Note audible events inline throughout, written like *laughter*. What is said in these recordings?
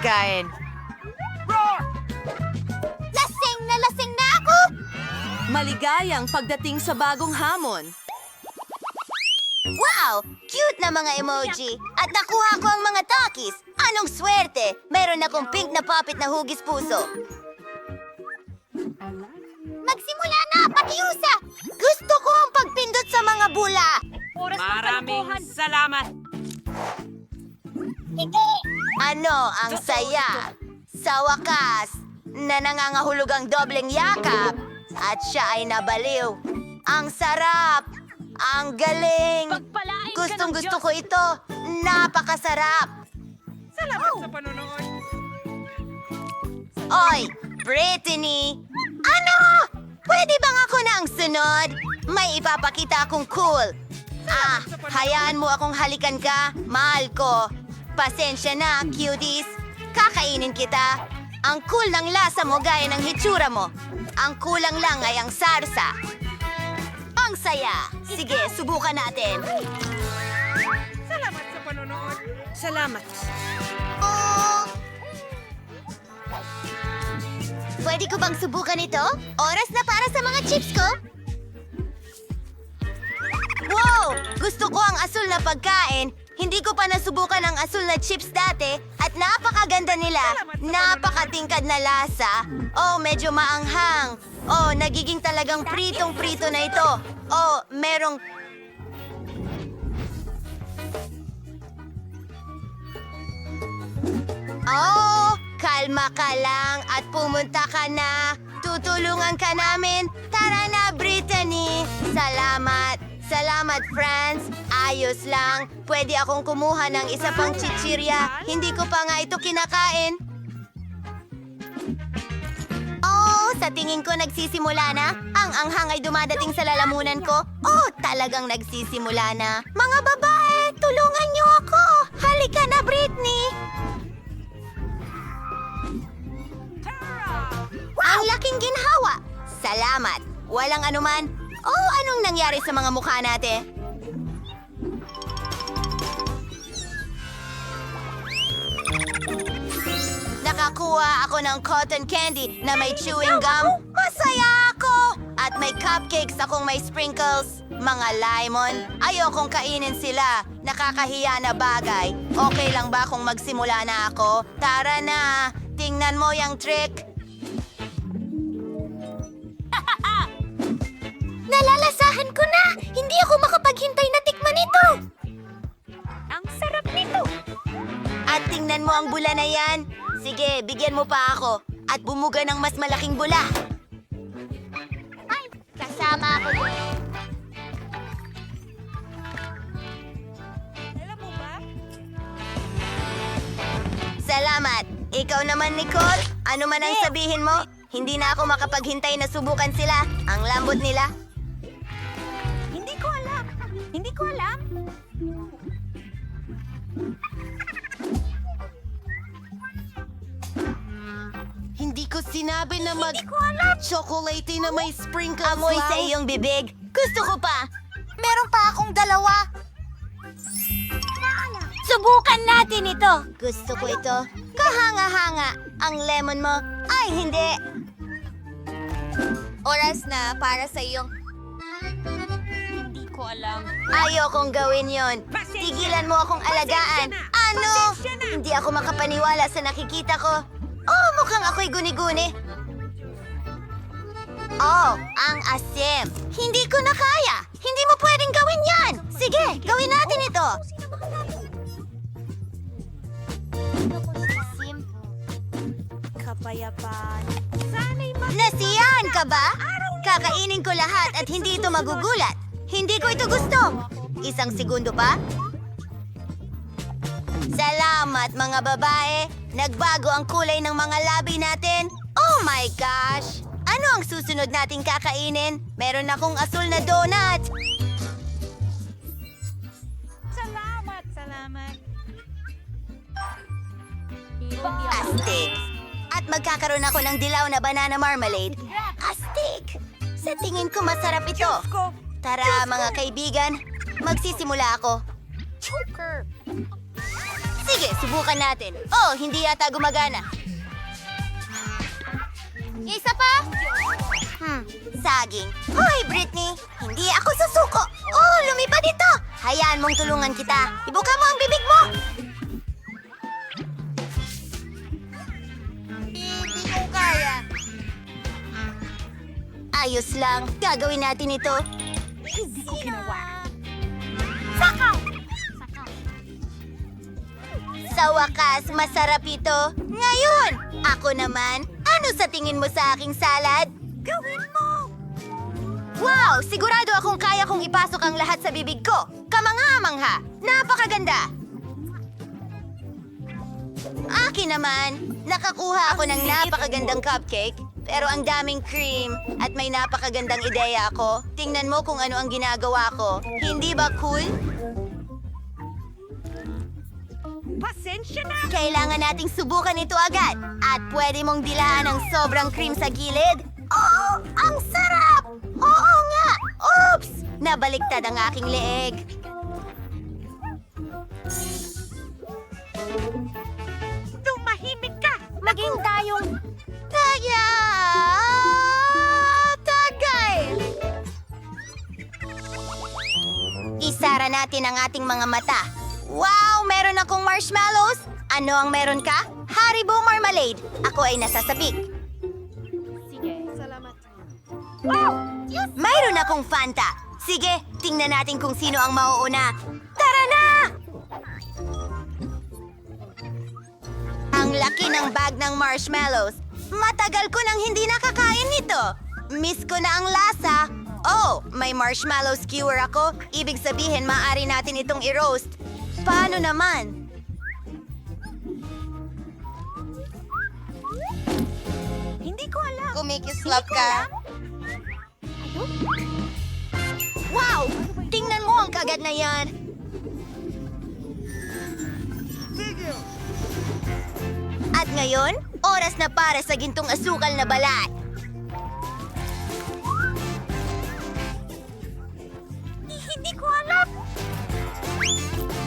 kain. Lasing na lasing na ako! Maligayang pagdating sa bagong hamon. Wow! Cute na mga emoji! At nakuha ko ang mga takis! Anong swerte! Meron akong pink na puppet na hugis puso. Magsimula na, pakiusa! Gusto ko ang pagpindot sa mga bula! Maraming salamat. Ano ang saya? Sa wakas, na nangangahulog ang dobleng yakap at siya ay nabaliw. Ang sarap! Ang galing! Gustong gusto ko ito! Napakasarap! Salamat sa panonood. Oy, Brittany! Ano? Pwede bang ako na ang sunod? May ipapakita akong cool. Ah, hayaan mo akong halikan ka, mahal ko. Pasensya na, cuties. Kakainin kita. Ang cool ng lasa mo gaya ng hitsura mo. Ang kulang lang ay ang sarsa. Ang saya. Sige, subukan natin. Salamat sa panonood. Salamat. Oh! Pwede ko bang subukan ito? Oras na para sa mga chips ko? Wow! Gusto ko ang asul na pagkain. Hindi ko pa nasubukan ang asul na chips dati at napakaganda nila. Napakatingkad na lasa. Oh, medyo maanghang. Oh, nagiging talagang pritong-prito na ito. Oh, merong Oh, kalma ka lang at pumunta ka na. Tutulungan ka namin. Tara na, Brittany. Salamat. Salamat, friends. Ayos lang. Pwede akong kumuha ng isa pang chichirya. Hindi ko pa nga ito kinakain. Oh, sa tingin ko nagsisimula na. Ang anghang ay dumadating sa lalamunan ko. Oh, talagang nagsisimula na. Mga babae, tulungan niyo ako. Halika na, Britney. Ang laking ginhawa! Salamat! Walang anuman. Oh, anong nangyari sa mga mukha natin? Nakakuha ako ng cotton candy na may chewing gum. Masaya ako! At may cupcakes akong may sprinkles. Mga lemon. Ayokong kainin sila. Nakakahiya na bagay. Okay lang ba kung magsimula na ako? Tara na! Tingnan mo yung trick. *laughs* Nalalasahan ko na! Hindi ako makapaghintay na tikman ito! Ang sarap nito! At tingnan mo ang bula na yan. Sige, bigyan mo pa ako. At bumuga ng mas malaking bula. Ay, kasama ako din. Alam mo ba? Salamat. Ikaw naman, Nicole. Ano man ang sabihin mo, hindi na ako makapaghintay na subukan sila. Ang lambot nila. Hindi ko alam. Hindi ko alam. Sinabi na mag... Chocolate na may sprinkles Amoy lang. sa iyong bibig. Gusto ko pa. Meron pa akong dalawa. Subukan natin ito. Gusto ko ito. Kahanga-hanga. Ang lemon mo. Ay, hindi. Oras na para sa iyong... Hindi ko alam. Ayokong gawin yon. Tigilan mo akong alagaan. Ano? Hindi ako makapaniwala sa nakikita ko. Mukhang ako'y guni-guni. Oh, ang asim. Hindi ko na kaya. Hindi mo pwedeng gawin yan. Sige, gawin natin ito. Kapayapaan. Sana'y ma... Nasiyahan ka ba? Kakainin ko lahat at hindi ito magugulat. Hindi ko ito gusto. Isang segundo pa. Salamat mga babae. Nagbago ang kulay ng mga labi natin. Oh my gosh! Ano ang susunod nating kakainin? Meron akong asul na donut. Salamat, salamat. Astig. At magkakaroon ako ng dilaw na banana marmalade. Astig! Sa tingin ko masarap ito. Tara mga kaibigan, magsisimula ako. Choker. Sige, subukan natin. Oh, hindi yata gumagana. Isa pa? Hmm, saging. Hoy, Britney! Hindi ako susuko! Oh, lumipad ito! Hayaan mong tulungan kita. Ibuka mo ang bibig mo! Hindi ko kaya. Ayos lang. Gagawin natin ito. Sa wakas, masarap ito. Ngayon, ako naman, ano sa tingin mo sa aking salad? Gawin mo! Wow! Sigurado akong kaya kong ipasok ang lahat sa bibig ko. Kamangha-mangha! Napakaganda! Akin naman, nakakuha ako ng napakagandang cupcake, pero ang daming cream at may napakagandang ideya ako. Tingnan mo kung ano ang ginagawa ko. Hindi ba cool? Pasensya na! Kailangan nating subukan ito agad. At pwede mong dilaan ng sobrang cream sa gilid. Oo, ang sarap! Oo nga! Oops! Nabaliktad ang aking leeg. Tumahimik ka! Maging tayong... Kaya... Tagay! Isara natin ang ating mga mata. Wow! Meron akong marshmallows! Ano ang meron ka? Haribo Marmalade! Ako ay nasasabik. Mayroon akong Fanta. Sige, tingnan natin kung sino ang mauuna. Tara na! Ang laki ng bag ng marshmallows. Matagal ko nang hindi nakakain nito. Miss ko na ang lasa. Oh, may marshmallow skewer ako. Ibig sabihin, maaari natin itong i-roast. Paano naman? Hindi ko alam. Kumikislap ka. Wow! Tingnan mo ang kagat na yan. At ngayon, oras na para sa gintong asukal na balat. Hindi ko alam.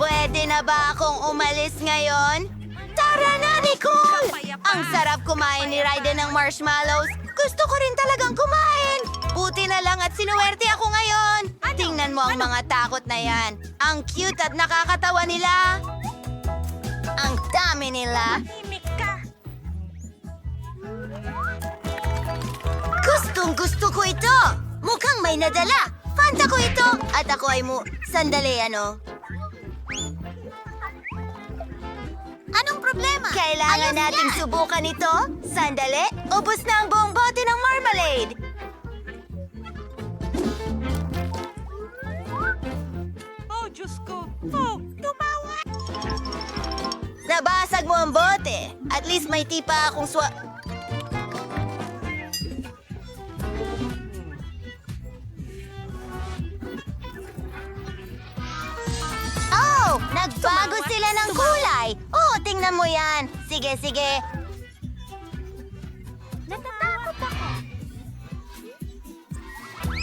Pwede na ba akong umalis ngayon? Tara na, Nicole! Ang sarap kumain ni Raiden ng marshmallows. Gusto ko rin talagang kumain. Buti na lang at sinuwerte ako ngayon. Tingnan mo ang mga takot na yan. Ang cute at nakakatawa nila. Ang dami nila. Gustong gusto ko ito! Mukhang may nadala! Fanta ko ito! At ako ay mo... Sandali, ano? Problema? Kailangan nating subukan ito? Sandali, ubos na ang buong bote ng marmalade! Oh, Diyos ko! Oh, tumawa! Nabasag mo ang bote! At least may tipa akong swa... Nagbago sila ng kulay! Oh, tingnan mo yan! Sige, sige! Natatakot ako!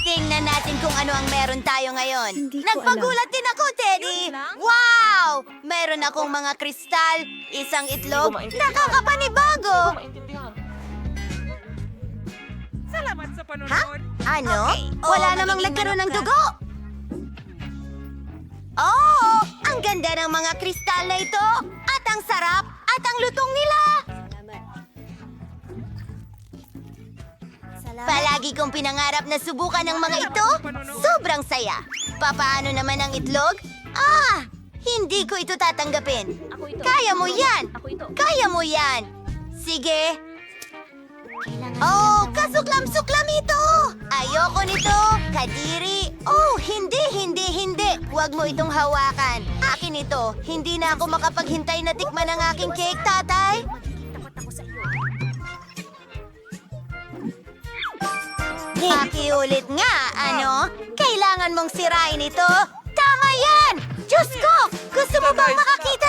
Tingnan natin kung ano ang meron tayo ngayon. Hindi ko Nagpagulat din ako, Teddy! Yun lang? Wow! Meron akong mga kristal, isang itlog, nakakapanibago! Salamat sa Ha? panonood! Ano? Okay. Wala Oo, namang magiging nagkaroon ng manok ka. dugo! Oh! Ganda ng mga kristal na ito! At ang sarap! At ang lutong nila! Palagi kong pinangarap na subukan ng mga ito. Sobrang saya. Papaano naman ang itlog? Ah! Hindi ko ito tatanggapin. Kaya mo yan! Kaya mo yan! Sige! Oh, kasuklam-suklam ito! Ayoko nito! Kadiri! Oh, hindi, hindi, hindi! Huwag mo itong hawakan. Akin ito. Hindi na ako makapaghintay na tikman ang aking cake, tatay. Pakiulit nga, ano? Kailangan mong sirain ito. Tama yan! Diyos ko! Gusto mo bang makakain